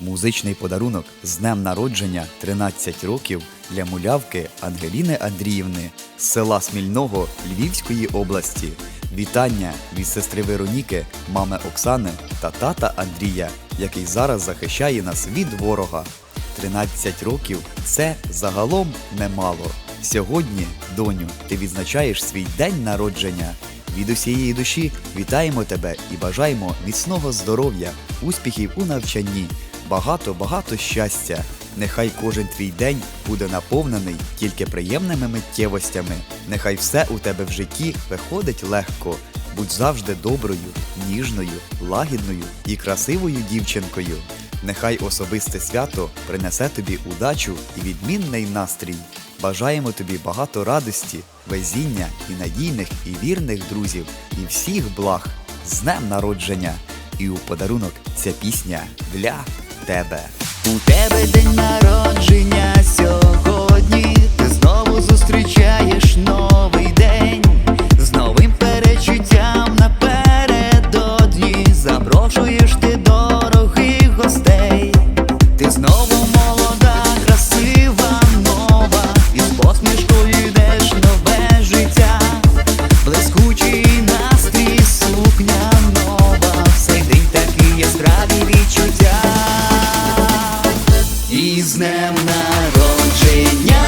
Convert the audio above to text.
Музичний подарунок з днем народження 13 років для мулявки Ангеліни Андріївни з села Смільного Львівської області. Вітання від сестри Вероніки, мами Оксани та тата Андрія, який зараз захищає нас від ворога. 13 років це загалом немало. Сьогодні, доню, ти відзначаєш свій день народження. Від усієї душі вітаємо тебе і бажаємо міцного здоров'я, успіхів у навчанні, багато-багато щастя. Нехай кожен твій день буде наповнений тільки приємними миттєвостями. Нехай все у тебе в житті виходить легко. Будь завжди доброю, ніжною, лагідною і красивою дівчинкою. Нехай особисте свято принесе тобі удачу і відмінний настрій. Бажаємо тобі багато радості, везіння і надійних і вірних друзів, і всіх благ з днем народження. І у подарунок ця пісня для тебе. У тебе день народження сьогодні. Днем народження